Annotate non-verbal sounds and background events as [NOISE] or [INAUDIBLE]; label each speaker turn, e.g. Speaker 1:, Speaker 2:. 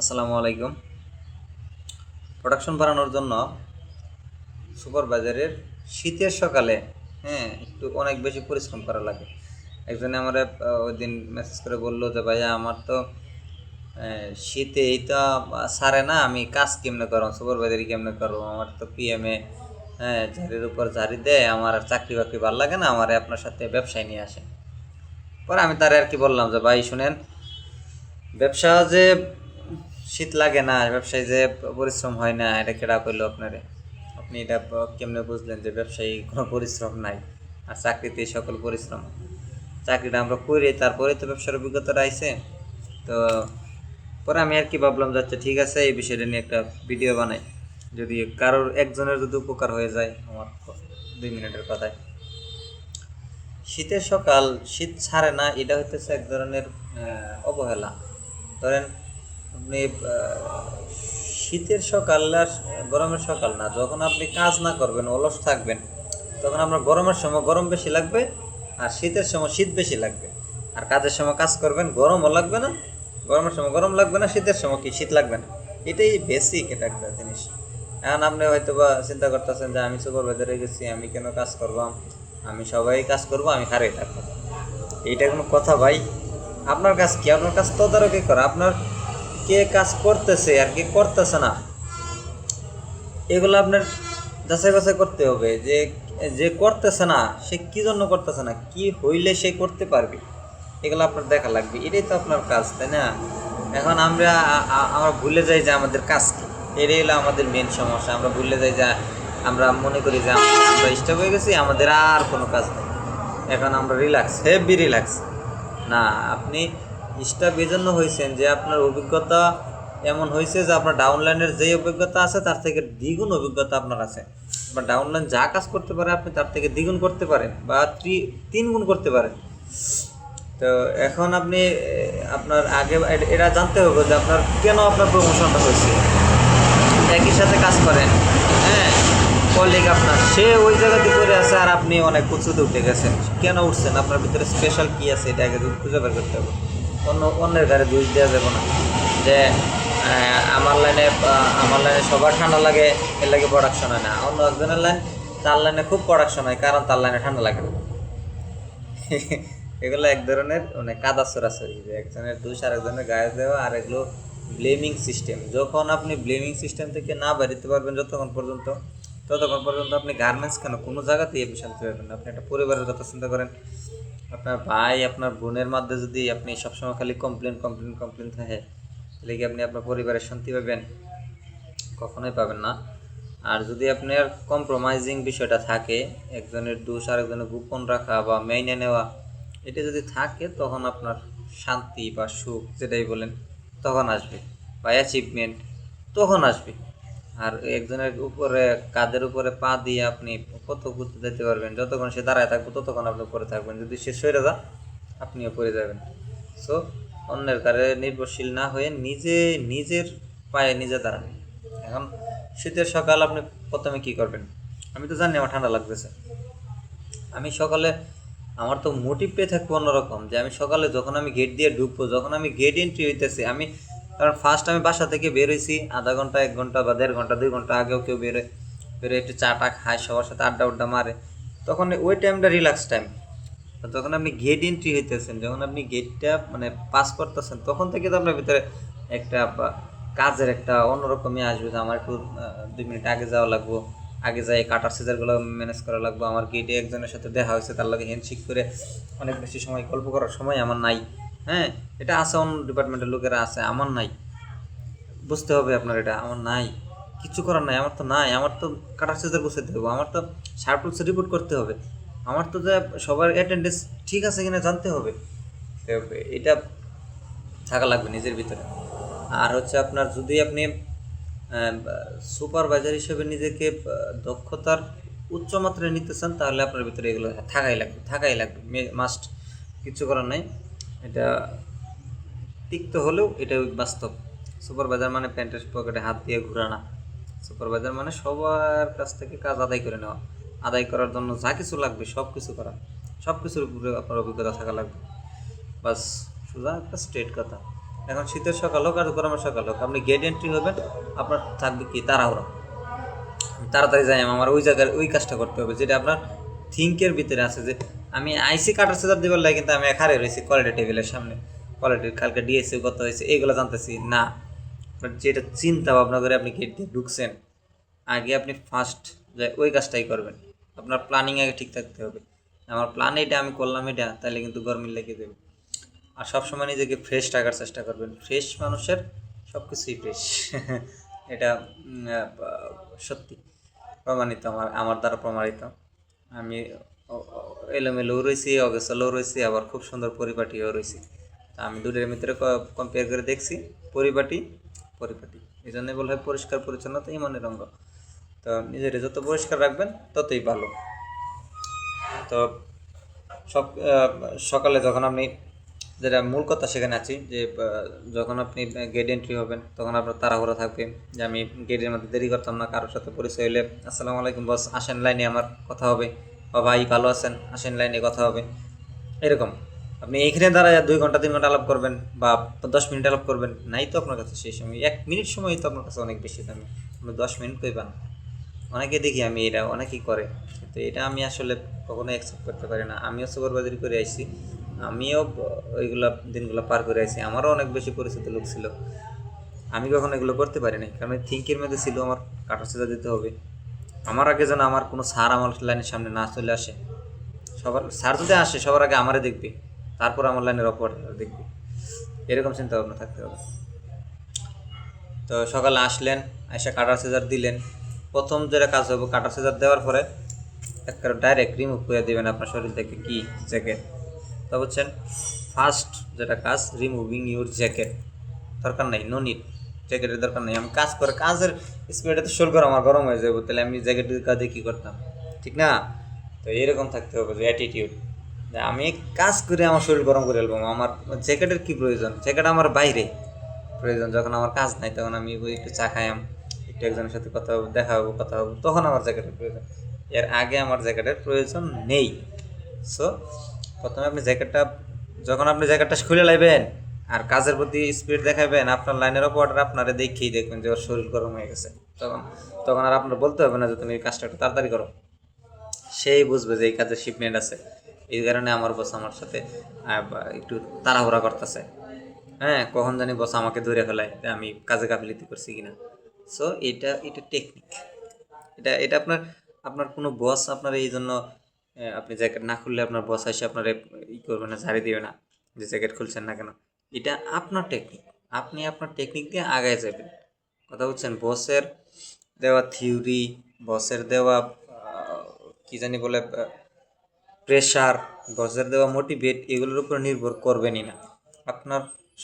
Speaker 1: আসসালামু আলাইকুম। প্রোডাকশন বাড়ানোর জন্য সুপারভাইজারের শীতের সকালে হ্যাঁ একটু অনেক বেশি পরিশ্রম করা লাগে। একজনে আমার ওই দিন মেসেজ করে বলল যে, ভাইয়া, আমার তো শীতে এই তো সারে না, আমি কাজ কেমনে করো সুপারভাইজারি কেমনে করব? আমার তো পিএমএ হ্যাঁ ঝাড়ির উপর ঝাড়ি দেয়, আমার আর চাকরি বাকরি ভালো লাগে না, আমার আপনার সাথে ব্যবসায় নিয়ে আসে। পরে আমি তার আর কি বললাম যে, ভাই, শুনেন, ব্যবসা যে শীত লাগে না, ব্যবসায়ী যে পরিশ্রম হয় না, এটা কেডা করল আপনারে? আপনি এটা কেমনে বুঝলেন যে ব্যবসায়ী কোনো পরিশ্রম নাই আর চাকরিতে সকল পরিশ্রম? চাকরিটা আমরা করি তারপরে তো ব্যবসার অভিজ্ঞতাটা আইছে। তো পরে আমি আর কি ভাবলাম যাচ্ছে ঠিক আছে, এই বিষয়টা নিয়ে একটা ভিডিও বানাই। যদি কারোর একজনের যদি উপকার হয়ে যায় আমার দুই মিনিটের কথায়। শীতের সকাল, শীত ছাড়ে না, এটা হইতেছে এক ধরনের অবহেলা। ধরেন আপনি শীতের সকাল আর গরমের সকাল না। যখন আপনি কাজ না করবেন, অলস থাকবেন, তখন আপনার গরমের সময় গরম বেশি লাগবে আর শীতের সময় শীত বেশি লাগবে। আর কাজের সময় কাজ করবেন, গরমও লাগবে না। গরমের সময় গরম লাগবে না, শীতের সময় কি শীত লাগবে না। এটাই বেসিক এটা একটা জিনিস। এখন আপনি হয়তো বা চিন্তা করতেছেন যে, আমি সুপারভাইজারে গেছি, আমি কেন কাজ করবাম আমি সবাই কাজ করব, আমি খারে থাকব। এইটা কোনো কথা ভাই। আপনার কাজ কি? আপনার কাজ তদারকি করা। আপনার কে কাজ করতেছে আর কে করতেছে না, এগুলো আপনার যাচাই বাছাই করতে হবে যে যে করতেছে না, সে কি জন্য করতেছে না, কি হইলে সে করতে পারবে, এগুলো আপনার দেখা লাগবে, এটাই তো আপনার কাজ, তাই না? এখন আমরা আমরা ভুলে যাই যে আমাদের কাজ কি, এটাই হলো আমাদের মেন সমস্যা, আমরা ভুলে যাই যে আমরা মনে করি যে আমরা স্টপ হয়ে গেছি, আমাদের আর কোনো কাজ নেই। এখন আমরা রিল্যাক্স হেভি রিল্যাক্স না, আপনি স্টাফ এই জন্য হয়েছেন যে আপনার অভিজ্ঞতা এমন হয়েছে যে আপনার ডাউনলাইনের যে অভিজ্ঞতা আছে, তার থেকে দ্বিগুণ অভিজ্ঞতা আপনার আছে। বা ডাউনলাইন যা কাজ করতে পারে, আপনি তার থেকে দ্বিগুণ করতে পারেন বা ত্রি তিন গুণ করতে পারেন। তো এখন আপনি, আপনার আগে এরা জানতে হবে যে আপনার কেন আপনার প্রমোশনটা হয়েছে? একই সাথে কাজ করেন হ্যাঁ? কলিগ আপনার, সে ওই জায়গাতে করে আছে আর আপনি অনেক উঁচুতে উঠে গেছেন। কেন উঠছেন? আপনার ভিতরে স্পেশাল কি আছে? এটা আগে খুঁজে বের করতে হবে। অন্য অন্যের ঘরে দোষ দেওয়া যাবে না। যে আমার লাইনে আমার লাইনে সবার ঠান্ডা লাগে, এর লাগে প্রোডাকশন হয় না। অন্য একজনের লাইন তার লাইনে খুব প্রোডাকশন হয়, কারণ তার লাইনে ঠান্ডা লাগে না। [LAUGHS] এগুলো এক ধরনের মানে কাদা সরাসরি। যে একজনের দোষ আর একজনের গায়ে দেওয়া, আর এগুলো ব্লেমিং সিস্টেম যখন আপনি ব্লেমিং সিস্টেম থেকে না বেরোতে পারবেন যতক্ষণ পর্যন্ত, ততক্ষণ পর্যন্ত আপনি গার্মেন্টস কেন? কোনো জায়গাতেই শান্তি পাবেন না। আপনি একটা পরিবারের কথা চিন্তা করেন। আপনার ভাই, আপনার বোনের মধ্যে যদি আপনি সবসময় খালি কমপ্লেন কমপ্লেন কমপ্লেন থাকে, তাহলে কি আপনি আপনার পরিবারের শান্তি পাবেন? কখনোই পাবেন না। আর যদি আপনার কম্প্রোমাইজিং বিষয়টা থাকে, একজনের দোষ আরেকজনের গোপন রাখা বা মেনে নেওয়া, এটা যদি থাকে, তখন আপনার শান্তি বা সুখ, যেটাই বলেন, তখন আসবে। বা অ্যাচিভমেন্ট তখন আসবে। আর একজনের উপরে, কাদের উপরে পা দিয়ে আপনি কত ঘুরতে যেতে পারবেন, যতক্ষণ সে দাঁড়ায় থাকবে, ততক্ষণ আপনি পরে থাকবেন। যদি সে সরে যা আপনিও পড়ে যাবেন। সো অন্যের কারে নির্ভরশীল না হয়ে নিজে, নিজের পায়ে নিজে দাঁড়ান। এখন, শীতের সকাল আপনি প্রথমে কি করবেন? আমি তো জানি আমার ঠান্ডা লাগতেছে। আমি সকালে, আমার তো মোটিভ পেয়ে থাকব অন্যরকম, যে আমি সকালে যখন আমি গেট দিয়ে ঢুকবো, যখন আমি গেট এন্ট্রি হইতেছি, আমি কারণ ফার্স্ট আমি বাসা থেকে বের হয়েছি আধা ঘণ্টা, এক ঘণ্টা বা দেড় ঘণ্টা, দুই ঘণ্টা আগেও কেউ বেরোয় বেরোয় একটু চা টা খায়, সবার সাথে আড্ডা উড্ডা মারে। তখন ওই টাইমটা রিল্যাক্স টাইম যখন আপনি গেট এন্ট্রি হইতেছেন, যখন আপনি গেটটা মানে পাস করতেছেন, তখন থেকে তো আপনার ভিতরে একটা কাজের একটা অন্যরকমই আসবে যে আমার একটু দুই মিনিট আগে যাওয়া লাগবো, আগে যাই কাটার সিজারগুলো ম্যানেজ করা লাগবে। আমার গেটে একজনের সাথে দেখা হয়েছে, তার লাগে হ্যান্ডশেক করে অনেক বেশি সময়, গল্প করার সময় আমার নাই। হ্যাঁ এটা আছে অন্য ডিপার্টমেন্টের লোকেরা আছে, আমার নাই। বুঝতে হবে আপনার এটা, আমার নাই। কিছু করার নাই, আমার তো নাই, আমার তো কাটার সিজার গুছাইতে হবে আমার তো সারপ্লুসে রিপোর্ট করতে হবে। আমার তো যে সবার অ্যাটেন্ডেন্স ঠিক আছে কিনা জানতে হবে। এটা থাকা লাগবে নিজের ভিতরে। আর হচ্ছে আপনার যদি আপনি সুপারভাইজার হিসেবে নিজেকে দক্ষতার উচ্চ মাত্রায় নিতে চান, তাহলে আপনার ভিতরে এগুলো থাকাই লাগবে থাকাই লাগবে। মাস্ট কিছু করার নাই। এটা তিক্ত হলেও এটা বাস্তব। সুপারভাইজার মানে প্যান্টের পকেটে হাত দিয়ে ঘোরানা। সুপারভাইজার মানে সবার কাছ থেকে কাজ আদায় করে নেওয়া। আদায় করার জন্য যা কিছু লাগবে সব কিছু করা। সব কিছুর উপরে আপনার অভিজ্ঞতা থাকা লাগবে। বাস, সোজা একটা স্ট্রেট কথা। এখন শীতের সকাল হোক আর গরমের সকাল হোক, আপনি গেট এন্ট্রি হবেন, আপনার থাকবে কি? তাড়াহুড়া। তাড়াতাড়ি যাই, আমার ওই জায়গার ওই কাজটা করতে হবে, যেটা আপনার থিঙ্কের ভিতরে আছে যে আমি আইসি কাটার সেজার দিবার লাগে কিন্তু আমি এখানে রয়েছি কোয়ালিটি টেবিলের সামনে। কোয়ালিটির কালকে ডিএসসি কত হয়েছে এইগুলো জানতেছি, না। আপনার যেটা চিন্তা ভাবনা করে আপনি গেট দিয়ে ঢুকছেন, আগে আপনি ফার্স্ট ওই কাজটাই করবেন। আপনার প্ল্যানিং আগে ঠিক থাকতে হবে। আমার প্ল্যান এটা আমি করলাম এটা তাহলে কিন্তু গরমিল লেগে দেবে আর সবসময় নিজেকে ফ্রেশ রাখার চেষ্টা করবেন। ফ্রেশ মানুষের সব কিছুই ফ্রেশ এটা সত্যি। প্রমাণিত আমার আমার দ্বারা প্রমাণিত। আমি এলোমেলোও রয়েছি অগেসলেও রয়েছি, আবার খুব সুন্দর পরিপাটিও রয়েছি। তা আমি দুটোর ভিতরে কম্পেয়ার করে দেখছি, পরিপাটি পরিপাটি। এই জন্যই বলা হয় পরিষ্কার পরিচ্ছন্নতা ইমানের অঙ্গ। তো নিজের যত পরিষ্কার রাখবেন, ততই ভালো। তো সব সকালে যখন আপনি, যেটা মূল কথা সেখানে আছি, যে যখন আপনি গেট এন্ট্রি হবেন, তখন আপনার তাড়াহুড়া থাকবে, যে আমি গেটের মধ্যে দেরি করতাম না, কারোর সাথে পরিচয় হলে, আসসালামু আলাইকুম বস, আসেন, লাইনে আমার কথা হবে। বা ভাই, ভালো আছেন? আসেন লাইনে কথা হবে। এরকম। আপনি এইখানে দাঁড়ায় দুই ঘণ্টা, তিন ঘণ্টা আলাপ করবেন বা দশ মিনিট আলাপ করবেন, নাই তো আপনার কাছে সেই সময়। এক মিনিট সময় তো আপনার কাছে অনেক বেশি দামি। আপনি দশ মিনিট কই পান? অনেকে দেখি আমি এটা, অনেকেই করে। তো এটা আমি আসলে কখনো অ্যাকসেপ্ট করতে পারি না। আমিও সুপারভাইজারি করে আইছি। আমিও ওইগুলা দিনগুলো পার করে আইছি। আমারও অনেক বেশি পরিচিত লোক ছিল। আমি কখনো এগুলো করতে পারি কারণ থিঙ্কের মধ্যে ছিল আমার, কাটা সেজা দিতে হবে। আমার আগে যেন আমার কোনো সার আমার লাইনের সামনে না চলে আসে। সবার স্যার যদি আসে, সবার আগে আমারে দেখবে, তারপর আমার লাইনের অপারেটর দেখবে। এরকম চিন্তা ভাবনা থাকতে হবে। তো সকালে আসলেন, এসে কাটার সেজার দিলেন। প্রথম যেটা কাজ হবে, কাটার সেজার দেওয়ার পরে একটা ডাইরেক্ট রিমুভ করে দেবেন আপনার শরীর থেকে কি জ্যাকেট তা বুঝছেন ফার্স্ট যেটা কাজ রিমুভিং ইউর জ্যাকেট দরকার নাই নো নিড জ্যাকেটের দরকার নেই। আমি কাজ করে কাজের স্পিডে তো শোল করে আমার গরম হয়ে যাবে তাহলে আমি জ্যাকেটের কাজে কী করতাম? ঠিক না? তো এরকম থাকতে হবে যে অ্যাটিটিউড আমি কাজ করে আমার শরীর গরম করে ফেলব, আমার জ্যাকেটের কী প্রয়োজন? জ্যাকেট আমার বাইরে প্রয়োজন, যখন আমার কাজ নাই তখন আমি একটু চা খাইম একটু একজনের সাথে কথা হব, দেখা হব, কথা হব, তখন আমার জ্যাকেটের প্রয়োজন। এর আগে আমার জ্যাকেটের প্রয়োজন নেই। সো প্রথমে আপনি জ্যাকেটটা, যখন আপনি জ্যাকেটটা খুলে লাইবেন আর কাজের প্রতি স্পিড দেখাবেন আপনার লাইনের অপারেটর আপনারা দেখেই দেখবেন যে ওর শরীর গরম হয়ে গেছে। তখন তখন আর আপনার বলতে হবে না যে তুমি এই কাজটা একটু তাড়াতাড়ি করো। সেই বুঝবে যে এই কাজে শিপমেন্ট আছে। এই কারণে আমার বস আমার সাথে একটু তাড়াহুড়া করতেছে। হ্যাঁ কখন জানি বস আমাকে ধরে ফেলায় আমি কাজে গাফিলিতি করছি কিনা। সো এটা এটা টেকনিক এটা এটা আপনার আপনার কোনো বস আপনার এই জন্য আপনি জ্যাকেট না খুললে আপনার বস এসে আপনার ই করবে না, ঝাড়ি দিবে না। যে জ্যাকেট খুলছেন না কেন? এটা আপনার টেকনিক আপনি আপনার টেকনিক দিয়ে আগায় যাবেন। কথা বলছেন বসের দেওয়া থিওরি বসের দেওয়া কি জানি বলে প্রেশার বসের দেওয়া মোটিভেট এগুলোর উপর নির্ভর করবেনই না। আপনার